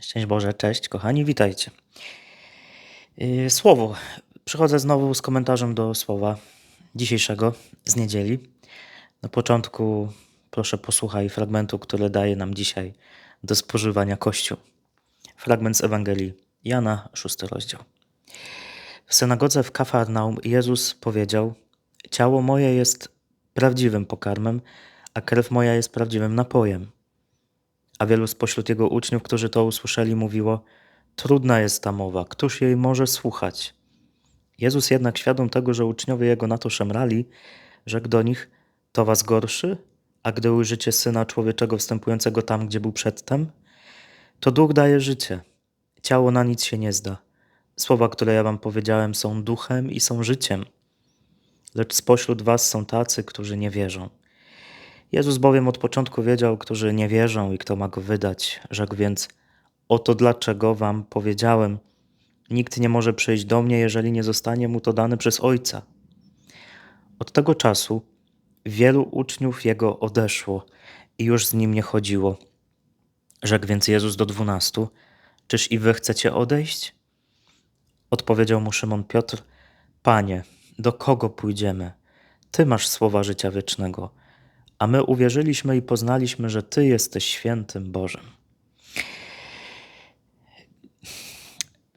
Szczęść Boże, cześć kochani, witajcie. Yy, Słowo. Przychodzę znowu z komentarzem do słowa dzisiejszego z niedzieli. Na początku proszę posłuchaj fragmentu, który daje nam dzisiaj do spożywania Kościół. Fragment z Ewangelii Jana, szósty rozdział. W synagodze w Kafarnaum Jezus powiedział: Ciało moje jest prawdziwym pokarmem, a krew moja jest prawdziwym napojem. A wielu spośród jego uczniów, którzy to usłyszeli, mówiło: Trudna jest ta mowa, któż jej może słuchać? Jezus jednak, świadom tego, że uczniowie jego na to szemrali, rzekł do nich: To was gorszy? A gdy ujrzycie syna człowieczego wstępującego tam, gdzie był przedtem, to duch daje życie. Ciało na nic się nie zda. Słowa, które ja wam powiedziałem, są duchem i są życiem. Lecz spośród was są tacy, którzy nie wierzą. Jezus bowiem od początku wiedział, którzy nie wierzą i kto ma go wydać. Rzekł więc: Oto dlaczego wam powiedziałem: Nikt nie może przyjść do mnie, jeżeli nie zostanie mu to dane przez Ojca. Od tego czasu wielu uczniów jego odeszło i już z nim nie chodziło. Rzekł więc Jezus do dwunastu: Czyż i wy chcecie odejść? Odpowiedział mu Szymon Piotr: Panie, do kogo pójdziemy? Ty masz słowa życia wiecznego, a my uwierzyliśmy i poznaliśmy, że Ty jesteś świętym Bożym.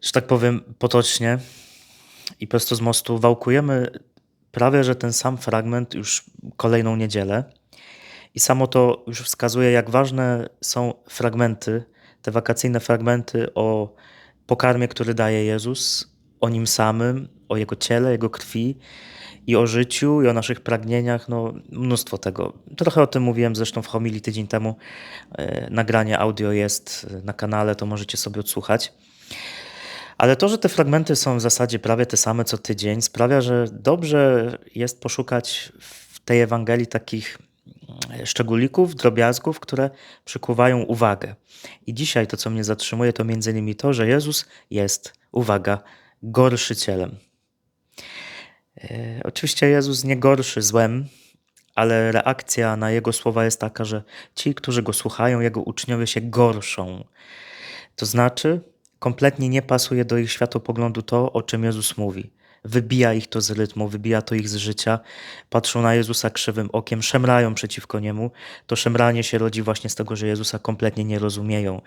Że tak powiem potocznie i prosto z mostu wałkujemy prawie, że ten sam fragment już kolejną niedzielę. I samo to już wskazuje, jak ważne są fragmenty, te wakacyjne fragmenty o pokarmie, który daje Jezus, o nim samym, o jego ciele, jego krwi i o życiu, i o naszych pragnieniach. No, mnóstwo tego. Trochę o tym mówiłem zresztą w homilii tydzień temu. E, nagranie audio jest na kanale, to możecie sobie odsłuchać. Ale to, że te fragmenty są w zasadzie prawie te same co tydzień, sprawia, że dobrze jest poszukać w tej Ewangelii takich mm, szczególików, drobiazgów, które przykuwają uwagę. I dzisiaj to, co mnie zatrzymuje, to między innymi to, że Jezus jest, uwaga, gorszycielem. E, oczywiście Jezus nie gorszy złem, ale reakcja na Jego słowa jest taka, że ci, którzy Go słuchają, Jego uczniowie się gorszą. To znaczy, kompletnie nie pasuje do ich światopoglądu to, o czym Jezus mówi. Wybija ich to z rytmu, wybija to ich z życia, patrzą na Jezusa krzywym okiem, szemrają przeciwko Niemu. To szemranie się rodzi właśnie z tego, że Jezusa kompletnie nie rozumieją.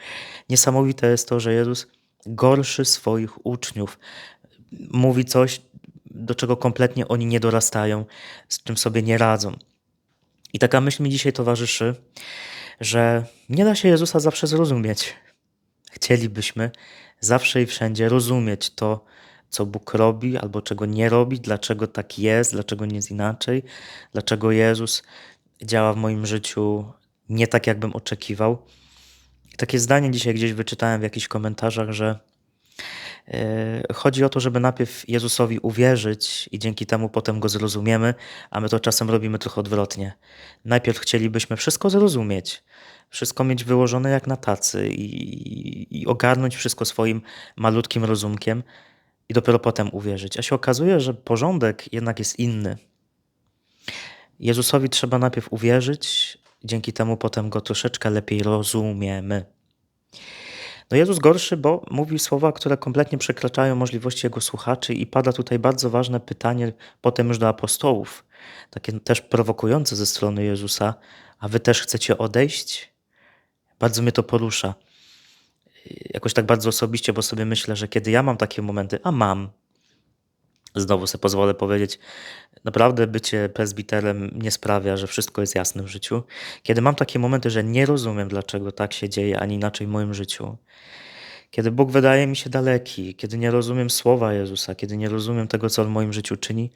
Niesamowite jest to, że Jezus gorszy swoich uczniów. Mówi coś, do czego kompletnie oni nie dorastają, z czym sobie nie radzą. I taka myśl mi dzisiaj towarzyszy, że nie da się Jezusa zawsze zrozumieć. Chcielibyśmy zawsze i wszędzie rozumieć to, co Bóg robi albo czego nie robi, dlaczego tak jest, dlaczego nie jest inaczej, dlaczego Jezus działa w moim życiu nie tak, jakbym oczekiwał. I takie zdanie dzisiaj gdzieś wyczytałem w jakichś komentarzach, że Chodzi o to, żeby najpierw Jezusowi uwierzyć i dzięki temu potem go zrozumiemy, a my to czasem robimy trochę odwrotnie. Najpierw chcielibyśmy wszystko zrozumieć, wszystko mieć wyłożone jak na tacy i, i ogarnąć wszystko swoim malutkim rozumkiem i dopiero potem uwierzyć. A się okazuje, że porządek jednak jest inny. Jezusowi trzeba najpierw uwierzyć, dzięki temu potem go troszeczkę lepiej rozumiemy. No Jezus gorszy, bo mówi słowa, które kompletnie przekraczają możliwości jego słuchaczy i pada tutaj bardzo ważne pytanie potem już do apostołów, takie też prowokujące ze strony Jezusa, a wy też chcecie odejść? Bardzo mnie to porusza. Jakoś tak bardzo osobiście, bo sobie myślę, że kiedy ja mam takie momenty, a mam, znowu sobie pozwolę powiedzieć, naprawdę bycie presbiterem nie sprawia, że wszystko jest jasne w życiu. Kiedy mam takie momenty, że nie rozumiem, dlaczego tak się dzieje, ani inaczej w moim życiu. Kiedy Bóg wydaje mi się daleki, kiedy nie rozumiem słowa Jezusa, kiedy nie rozumiem tego, co w moim życiu czyni,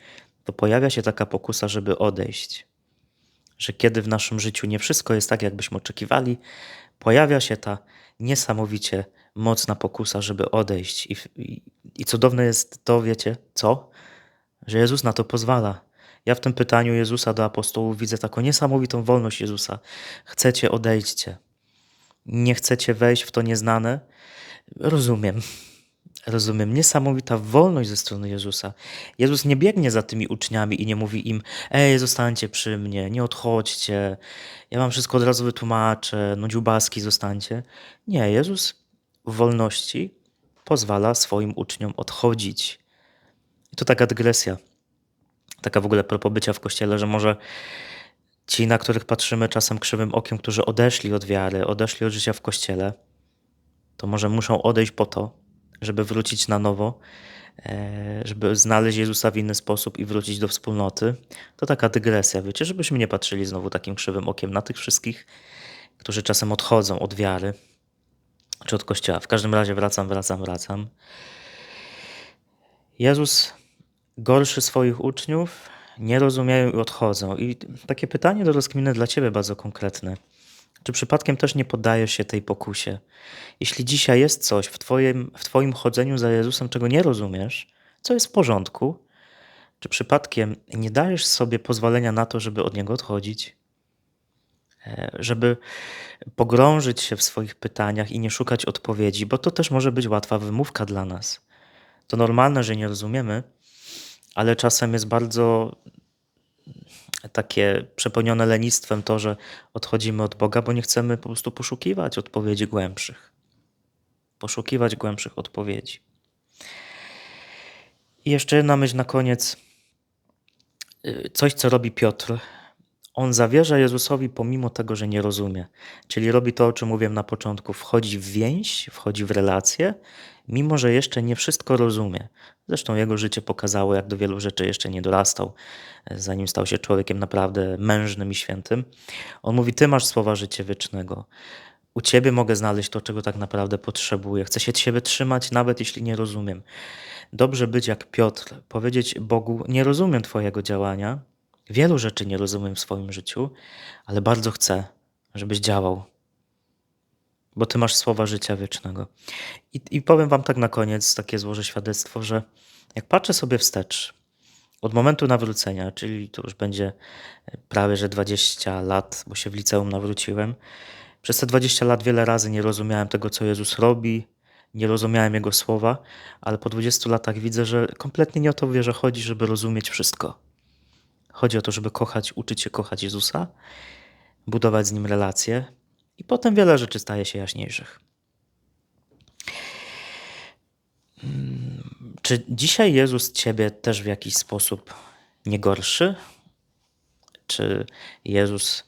to pojawia się taka pokusa, żeby odejść. Że kiedy w naszym życiu nie wszystko jest tak, jakbyśmy oczekiwali, pojawia się ta niesamowicie mocna pokusa, żeby odejść. I, i, I cudowne jest to, wiecie, co? Że Jezus na to pozwala. Ja w tym pytaniu Jezusa do apostołów widzę taką niesamowitą wolność Jezusa. Chcecie, odejdźcie. Nie chcecie wejść w to nieznane? Rozumiem. Rozumiem. Niesamowita wolność ze strony Jezusa. Jezus nie biegnie za tymi uczniami i nie mówi im: Ej, zostańcie przy mnie, nie odchodźcie, ja wam wszystko od razu wytłumaczę, no dziubaski zostańcie. Nie, Jezus w wolności pozwala swoim uczniom odchodzić. To taka dygresja, taka w ogóle propos bycia w kościele, że może ci, na których patrzymy czasem krzywym okiem, którzy odeszli od wiary, odeszli od życia w kościele, to może muszą odejść po to, żeby wrócić na nowo, e, żeby znaleźć Jezusa w inny sposób i wrócić do wspólnoty. To taka dygresja, wiecie, żebyśmy nie patrzyli znowu takim krzywym okiem na tych wszystkich, którzy czasem odchodzą od wiary czy od kościoła. W każdym razie wracam, wracam, wracam. Jezus gorszy swoich uczniów, nie rozumieją i odchodzą. I takie pytanie do rozkminy dla Ciebie bardzo konkretne. Czy przypadkiem też nie poddajesz się tej pokusie? Jeśli dzisiaj jest coś w twoim, w twoim chodzeniu za Jezusem, czego nie rozumiesz, co jest w porządku, czy przypadkiem nie dajesz sobie pozwolenia na to, żeby od Niego odchodzić? E, żeby pogrążyć się w swoich pytaniach i nie szukać odpowiedzi, bo to też może być łatwa wymówka dla nas. To normalne, że nie rozumiemy, ale czasem jest bardzo takie przepełnione lenistwem to, że odchodzimy od Boga, bo nie chcemy po prostu poszukiwać odpowiedzi głębszych. Poszukiwać głębszych odpowiedzi. I jeszcze jedna myśl na koniec. Y, coś, co robi Piotr. On zawierza Jezusowi pomimo tego, że nie rozumie. Czyli robi to, o czym mówiłem na początku. Wchodzi w więź, wchodzi w relacje, mimo że jeszcze nie wszystko rozumie. Zresztą jego życie pokazało, jak do wielu rzeczy jeszcze nie dorastał, zanim stał się człowiekiem naprawdę mężnym i świętym. On mówi: Ty masz słowa życia wiecznego. U ciebie mogę znaleźć to, czego tak naprawdę potrzebuję. Chcę się ciebie trzymać, nawet jeśli nie rozumiem. Dobrze być jak Piotr, powiedzieć Bogu: Nie rozumiem Twojego działania, wielu rzeczy nie rozumiem w swoim życiu, ale bardzo chcę, żebyś działał, bo Ty masz słowa życia wiecznego. I, I powiem Wam tak na koniec, takie złożę świadectwo, że jak patrzę sobie wstecz, od momentu nawrócenia, czyli to już będzie prawie że 20 lat, bo się w liceum nawróciłem, przez te 20 lat wiele razy nie rozumiałem tego, co Jezus robi, nie rozumiałem Jego słowa, ale po 20 latach widzę, że kompletnie nie o to wierzę chodzi, żeby rozumieć wszystko. Chodzi o to, żeby kochać, uczyć się kochać Jezusa, budować z Nim relacje i potem wiele rzeczy staje się jaśniejszych. Hmm, czy dzisiaj Jezus Ciebie też w jakiś sposób nie gorszy? Czy Jezus,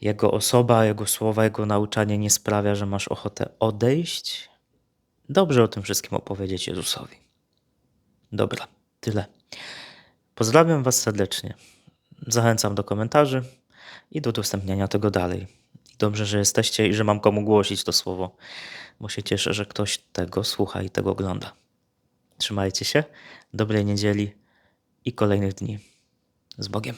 Jego osoba, Jego słowa, Jego nauczanie nie sprawia, że masz ochotę odejść? Dobrze o tym wszystkim opowiedzieć Jezusowi. Dobra, tyle. Pozdrawiam Was serdecznie. Zachęcam do komentarzy i do udostępniania tego dalej. Dobrze, że jesteście i że mam komu głosić to słowo, bo się cieszę, że ktoś tego słucha i tego ogląda. Trzymajcie się, dobrej niedzieli i kolejnych dni. Z Bogiem.